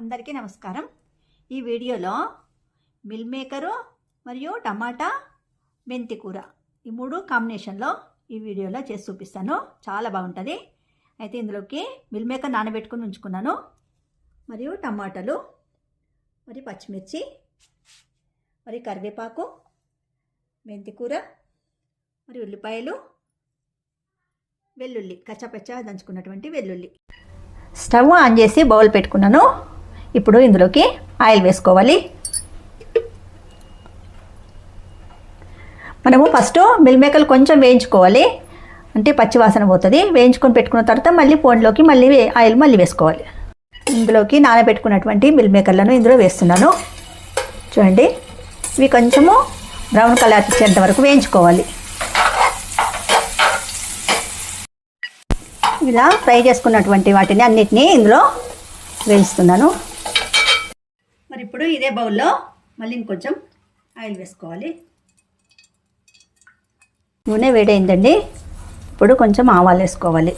అందరికీ నమస్కారం. ఈ వీడియోలో మిల్ మేకరు మరియు టమాటా మెంతి కూర ఈ మూడు కాంబినేషన్లో ఈ వీడియోలో చేసి చూపిస్తాను. చాలా బాగుంటుంది. అయితే ఇందులోకి మిల్ మేకర్ నానబెట్టుకుని ఉంచుకున్నాను. మరియు టమాటాలు మరి పచ్చిమిర్చి మరి కరివేపాకు మెంతి కూర మరి ఉల్లిపాయలు వెల్లుల్లి కచ్చపచ్చ దంచుకున్నటువంటి వెల్లుల్లి. స్టవ్ ఆన్ చేసి బౌల్ పెట్టుకున్నాను. ఇప్పుడు ఇందులోకి ఆయిల్ వేసుకోవాలి. మనము ఫస్ట్ మిల్ మేకలు కొంచెం వేయించుకోవాలి. అంటే పచ్చివాసన పోతుంది. వేయించుకొని పెట్టుకున్న తర్వాత మళ్ళీ పోన్లోకి మళ్ళీ ఆయిల్ మళ్ళీ వేసుకోవాలి. ఇందులోకి నానబెట్టుకున్నటువంటి మిల్ మేకర్లను ఇందులో వేస్తున్నాను. చూడండి. ఇవి కొంచెము బ్రౌన్ కలర్ వచ్చేంత వరకు వేయించుకోవాలి. ఇలా ఫ్రై చేసుకున్నటువంటి వాటిని అన్నిటినీ ఇందులో వేయిస్తున్నాను. మరి ఇప్పుడు ఇదే బౌల్లో మళ్ళీ ఇంకొంచెం ఆయిల్ వేసుకోవాలి. నూనె వేడైందండి. ఇప్పుడు కొంచెం ఆవాలు వేసుకోవాలి.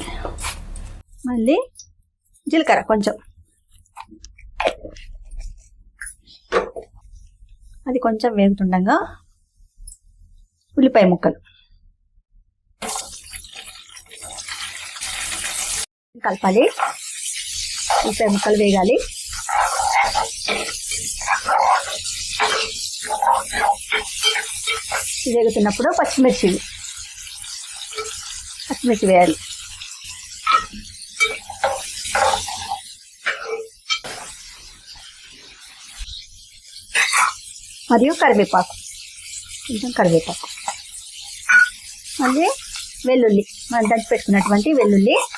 మళ్ళీ జీలకర్ర కొంచెం. అది కొంచెం వేగుతుండగా ఉల్లిపాయ ముక్కలు. కలపాలి. ఉల్లిపాయ ముక్కలు వేగాలి. వేగుతున్నప్పుడు పచ్చిమిర్చి. పచ్చిమిర్చి వేయాలి. మరియు కరివేపాకు. కొంచెం కరివేపాకు. మళ్ళీ వెల్లుల్లి. మనం దంచి పెట్టుకున్నటువంటి వెల్లుల్లి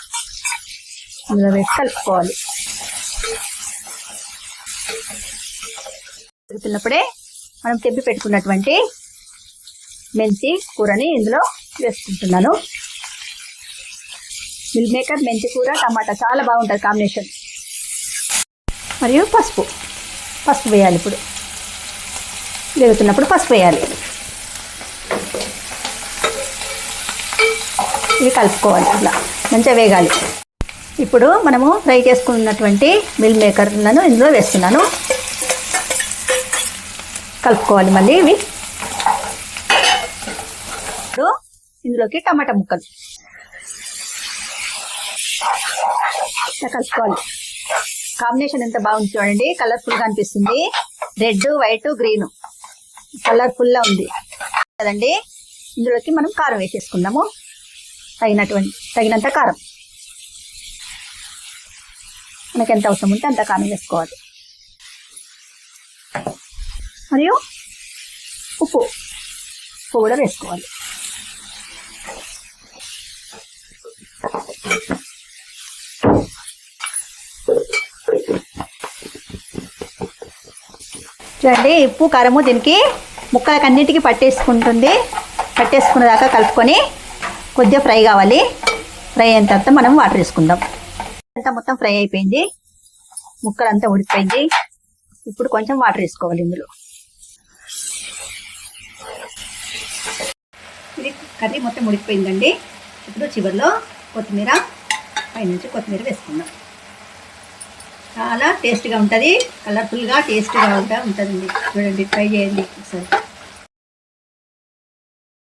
అందులో వేసి కలుపుకోవాలి. పెడుతున్నప్పుడే మనం తెప్పి పెట్టుకున్నటువంటి మెంతి కూరని ఇందులో వేసుకుంటున్నాను. మిల్ మేకర్ మెంతి కూర టమాటా చాలా బాగుంటుంది కాంబినేషన్. మరియు పసుపు. పసుపు వేయాలి ఇప్పుడు. వేగుతున్నప్పుడు పసుపు వేయాలి. ఇవి కలుపుకోవాలి ఇట్లా మంచిగా వేగాలి. ఇప్పుడు మనము ఫ్రై చేసుకున్నటువంటి మిల్ మేకర్లను ఇందులో వేస్తున్నాను. కలుపుకోవాలి మళ్ళీ ఇవి. ఇప్పుడు ఇందులోకి టమాటా ముక్కలు. ఇట్లా కలుపుకోవాలి. కాంబినేషన్ ఎంత బాగుంది చూడండి. కలర్ఫుల్గా అనిపిస్తుంది. Red white green. కలర్ఫుల్గా ఉంది. కదండి? ఇందులోకి మనం కారం వేసేసుకుందాము. తగినటువంటి తగినంత కారం. మనకి ఎంత అవసరం ఉంటే అంత కారం వేసుకోవాలి. మరియు ఉప్పు. ఉప్పు. కూడా వేసుకోవాలి. చూడండి ఉప్పు కారము దీనికి ముక్కలకు అన్నిటికీ పట్టేసుకుంటుంది. పట్టేసుకున్న దాకా కలుపుకొని కొద్దిగా ఫ్రై కావాలి. ఫ్రై అయిన తర్వాత మనం వాటర్ వేసుకుందాం. అంతా మొత్తం ఫ్రై అయిపోయింది. ముక్కలంతా ఉడికిపోయింది ఇప్పుడు కొంచెం వాటర్ వేసుకోవాలి ఇందులో. ఇది కర్రీ మొత్తం ఉడికిపోయిందండి ఇప్పుడు చివరిలో కొత్తిమీర పైనుంచి కొత్తిమీర వేసుకుందాం. చాలా టేస్ట్గా ఉంటుంది. కలర్ఫుల్గా టేస్ట్గా ఉంటా ఉంటుందండి. చూడండి ట్రై చేయండి ఒకసారి.